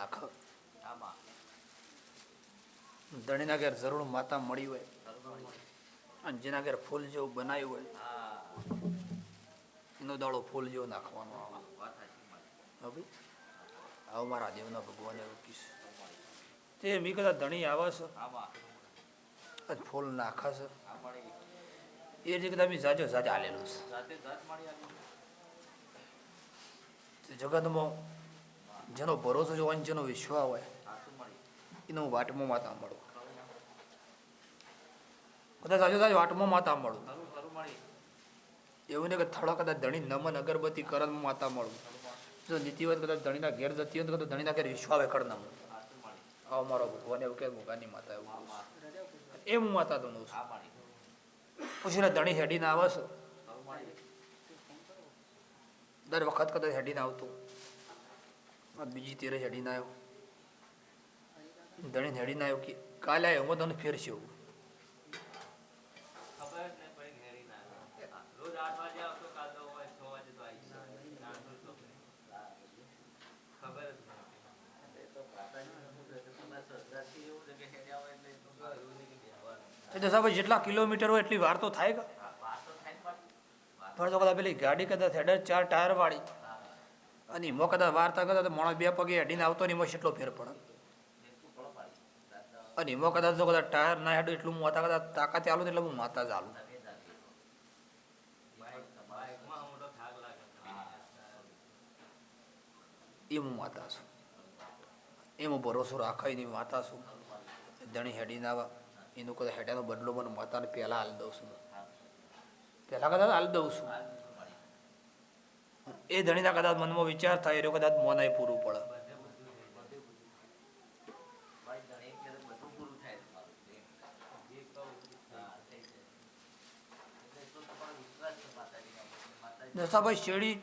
નાખ. ધણીના ઘેર જરૂર માતા મળી હોય. અને જેના ઘેર ફૂલ જેવું બનાવ્યું હોય એનો દાડો ફૂલ જેવો નાખવાનો આવે. આવો મારા દેવના ભગવાન એવું કીશ. તે મી કદાચ ધણી આવે છે. ફૂલ નાખે છે. એ જે કદાચ મેં જાજો જાજ આલેલું છે. જગતમાં જેનો ભરોસો જોવા હોય ને જેનો વિશ્વાસ હોય સાચું એનો હું વાટમાં માતા મળું. કદાચ સાચો તાજ વાટમાં માતા મળું. એવું નહીં કે થડા કદાચ ધણી નમન અગરબત્તી કરન માતા મળું. જો નીતિવત કદાચ ધણીના ઘેર જતી હોય તો કદાચ ધણીના ઘેર વિશ્વાસ કર નમ. મળું આવો મારો ભગવાન, એવું કે ભગવાનની માતા, એવું. એ હું માતા દઉં છું. પૂછીને ધણી હેડીને આવે છે દર વખત કદાચ હેડીને આવતું. બીજી તેરે હેડીને આવ્યો. ધણીને હેડીને આવ્યો કે કાલે આવ્યો હું તને ફેરશે એવું જેટલા કિલોમીટર હોય એટલી વાર તો થાય કે? પણ તો કદાચ પેલી ગાડી કદાચ હેડર ચાર ટાયર વાળી. અને એમાં કદાચ વાર્તા કદાચ માણસ બે પગે હેડીને આવતો ને એમાં કેટલો ફેર પડે. એટલું અને એમાં કદાચ જો કદાચ ટાયર ના હેડું એટલું હું હતા કદાચ તાકાત આલું એટલે હું માતા જ આલું. એ હું માતા છું. એમાં ભરોસો રાખાય એની માતા છું. ધણી હેડીને આવા. એનું કદાચ હેડાનો બદલો મને માતાને પહેલાં હાલ દઉં છું. પહેલાં કદાચ હાલ દઉં છું. એ ધણીના કદાચ મનમાં વિચાર થાય એનો કદાચ મોનાય પૂરું પડે દશાભાઈ શેરડી,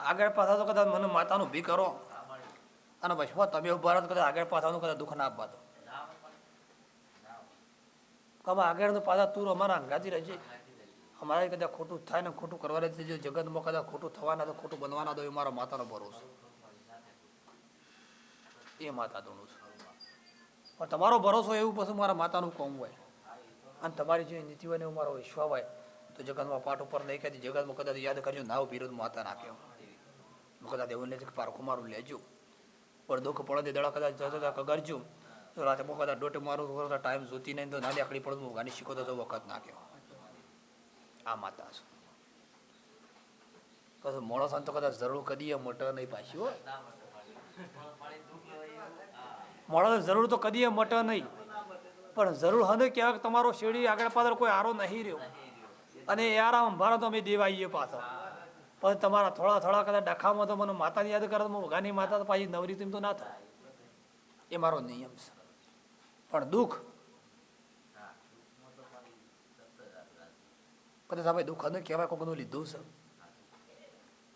આગળ પાછા તો કદાચ મને માતાનું ભી કરો અને પછી હો તમે ઊભા રહો કદાચ આગળ પાછાનું કદાચ દુઃખ ના આપવા દો કમ મળે. ના મળે. કમા આગળ તો પાછા તું અમારા અંગાથી રહેજે. અમારે કદાચ ખોટું થાય ને ખોટું કરવા રહેશે જો જગતમાં કદાચ ખોટું થવાના તો ખોટું બનવાના તો એ મારા માતાનો ભરોસો. એ માતા દોનું છું. પણ તમારો ભરોસો એવું પછી મારા માતાનું કોમ હોય. અને તમારી જે નીતિ હોય ને એવું મારો વિશ્વાસ હોય, તો જગતમાં પાઠ ઉપર નહીં કહેતી, જગતમાં કદાચ યાદ કરજો નાવ વિરોધ માતા નાખ્યો કદાચ એવું નથી પારખું મારું લેજો. પણ દુઃખ પડે દડા કદાચ જતા કગરજો. તો રાતે કદાચ ડોટે મારું ટાઈમ જોતી નહીં તો નાની આકડી હું ગાની શીખો તો વખત નાખ્યો આ માતા છું. પછી મોડો સંત કદાચ જરૂર કદી મટર નહીં પાછી હો. મોડો જરૂર તો કદી મટર નહીં. પણ જરૂર હને ક્યાંક તમારો શેરડી આગળ પાછળ કોઈ આરો નહીં રહ્યો. અને એ આરામ ભારો તો અમે દેવાઈએ પાછો પણ તમારા થોડા થોડા કદાચ ડખામાં તો મને માતાની યાદ કરે, તો ગાની માતા તો પાછી નવરી તેમ તો ના થાય. એ મારો નિયમ છે. પણ દુઃખ હા. દુઃખમાં તો મારી સતત યાત્રા છે. કદાચ આપણે દુઃખ હને કહેવાય કોઈનું લીધું છે.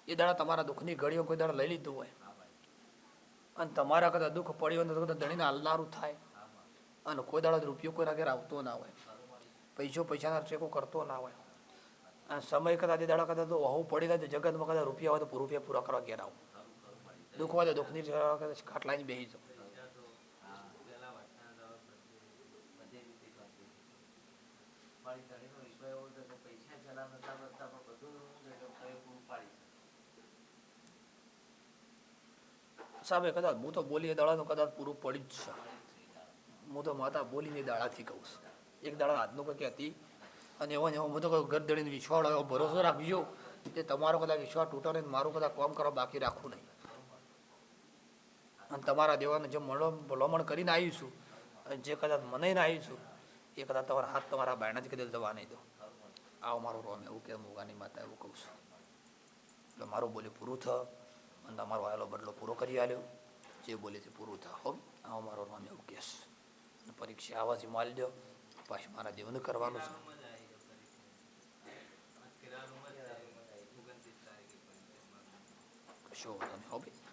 એ દાડા તમારા દુઃખની ઘડીઓ કોઈ દાડા લઈ લીધું હોય. અને તમારા કદાચ દુઃખ પડ્યું હોય કદાચ ધણીને અલ્લારું થાય. અને કોઈ દાડા રૂપિયો કોઈ ઘેર આવતો ના હોય. પૈસો પૈસાના ચેકો કરતો ના હોય. અને સમય કદાચ એ દાડા કદાચ તો વહુ પડી જાય જગતમાં કદાચ રૂપિયા હોય તો રૂપિયા પૂરા કરવા ઘેર આવું. દુઃખ હોય તો દુઃખની કદાચ ખાટલાની બેસી જાઉં. પૈસા કઈ પાડી શકે. કદાચ હું તો બોલી દાડાનું કદાચ પૂરું પડી જ છે. હું તો માતા બોલીને દાડાથી કહું છું એક દાડા હાથનું કંઈક હતી અને એવો ને એવો બધો તો કહું ઘર દળીને વિશ્વાસ એવો ભરોસો રાખજો કે તમારો કદાચ વિશ્વાસ તૂટો નહીં મારું કદાચ કામ કરવા બાકી રાખવું નહીં અને તમારા દેવાને જે ભલામણ કરીને આવીશું અને જે કદાચ મને આવીશું આવી એ કદાચ તમારા હાથ તમારા બાયણાથી કદાચ દવા નહીં દો આવો મારું રોમ એવું કે મુગાની માતા એવું કહું છું. એટલે મારું બોલી પૂરું થ અને તમારો આવેલો બદલો પૂરો કરી આલ્યો. જે બોલે તે પૂરું થાય હો. આવો મારો રોમ એવું કેસ પરીક્ષા આવવાથી માલ દો. પાછી મારા દેવને કરવાનું છે. કશો વાંધો નહીં હો ભાઈ.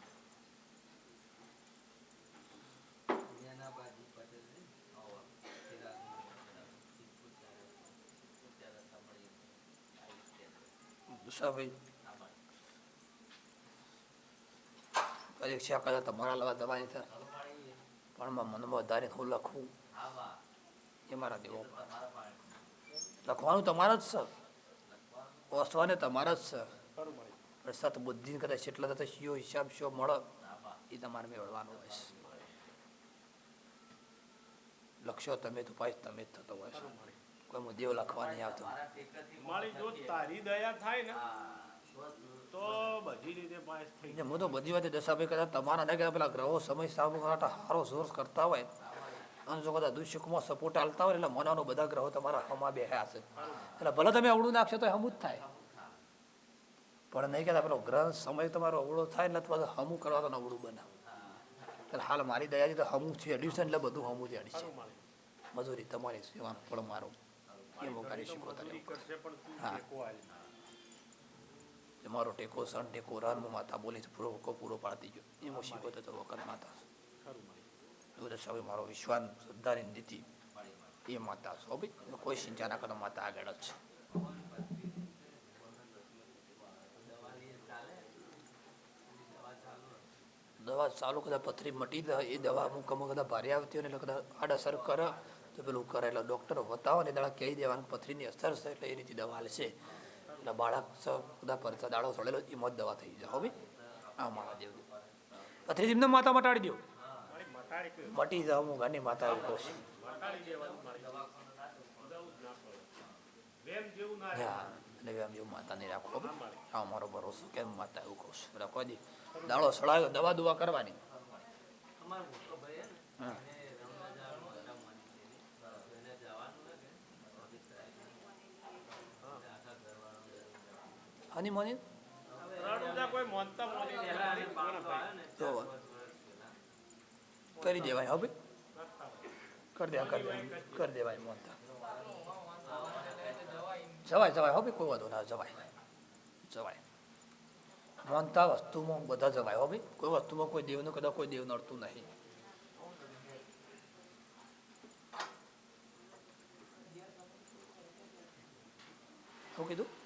આવી પરીક્ષા. કદાચ તમારા લવા દવાની થાય પણ મનમાં વધારે હું લખું. એ મારા દેવો. લખવાનું તમારા જ છે. વસવાને તમારા જ છે. પણ સત બુદ્ધિ કદાચ એટલા થતા શિયો હિસાબ શિયો મળે. એ તમારે મેળવવાનું હોય છે. લક્ષ્યો તમે તો ભાઈ તમે જ થતો હોય છે. કોઈ હું દેવ લખવા નહીં આવતો. મારી જો તારી દયા થાય ને તો બધી રીતે પાસ થઈ હું તો બધી વાતે દશાભાઈ કદાચ તમારા ના પેલા ગ્રહો સમય સાબુ સારો સોર્સ કરતા હોય અને જો કદાચ દુષ્યકમાં સપોર્ટ આલતા હોય એટલે મનાનો બધા ગ્રહો તમારા હમા બેહ્યા છે એટલે ભલે તમે અવળું નાખશો તો હમું જ થાય. પણ નહીં કહેતા પેલો ગ્રહ સમય તમારો અવળો થાય ને અથવા હમું કરવા તો નવડું બનાવ એટલે હાલ મારી દયાથી તો હમું છે એડિશન એટલે બધું હમું જ છે. મજૂરી તમારી સેવાનું પણ મારો. એ હું કરી શકો તમે કરશે તું હા. મારો ટેકો સણ ટેકો રન માતા બોલી પૂરો હોકો પૂરો પાડી દીજો એમ શીખો તો વખત માતા. ખરું મારી. એવું વિશ્વાન, શ્રદ્ધાની નીતિ. એ માતા છો. કોઈ સિંચા ના કરો, માતા આગળ જ દવા ચાલુ, કદાચ પથરી મટી દે એ દવા અમુક અમુક કદાચ ભારે આવતી હોય ને એટલે કદાચ કરે. તો પેલું કરે એટલે ડૉક્ટર બતાવો ને દાડા કહી દેવાનું પથરીની અસર છે એટલે એ રીતે દવા હાલશે એટલે બાળક બધા પરચા દાડો સડેલો એમાં જ દવા થઈ જાય હો આ મારા દેવ પથરી એમને માતા મટાડી દો. મટી જાવ હું ગાની માતા એવું કહું છું. હા જેવું માતા નહીં રાખો હા, મારો ભરોસો કેમ માતા એવું કહું છું દાડો સડાયો દવા દુવા કરવાની. હે ને હા એને રમજાન મોટા માની છે એને જવાનું ને કે આખા ઘરવાળા હની મની રણુજા કોઈ મોનતા મોની નહીં. પહેલા એને કોના બાપ ભાઈ? આવ્યો ને તો કરી દેવાય હવે કરી દેવા કરી દેવાય કરી દેવાય મોનતા જવાય જવાય હવે કોઈ વાંધો ના જવાય. જવાય. મોનતા વસ્તુમાં બધા જવાય હવે કોઈ વસ્તુમાં કોઈ દેવનો, કદાચ કોઈ દેવ નડતું નહીં. શું કીધું?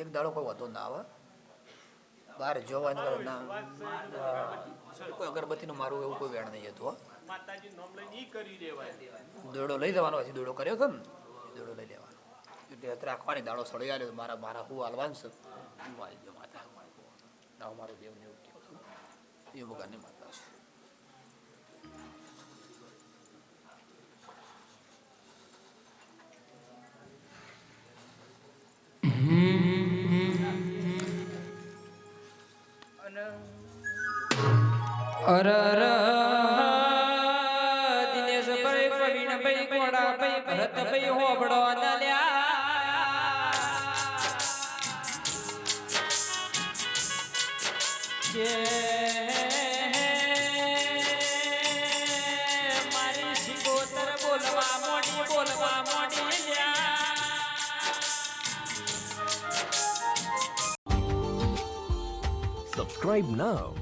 એક દાડો કોઈ વધુ ના આવે. બહાર જોવાની ના. કોઈ અગરબત્તીનું મારું એવું કોઈ વેણ નહીં હતું દોડો લઈ જવાનો હજી દોડો કર્યો હતો ને? દોડો લઈ લેવાનો. એટલે રાખવાની દાડો સળી આવ્યો મારા મારા હું હાલવાનું છે? આવી ગયો માતા મારું દેવને એવું એ વગરની માતા છે. અર દિનેશ ભાઈ પ્રવીણ ભાઈ કોડા ભાઈ ભરત ભાઈ હોબળો નલ્યા જે મારી શિકોતર બોલવા મોડી બોલવા મોડી લ્યા Subscribe now.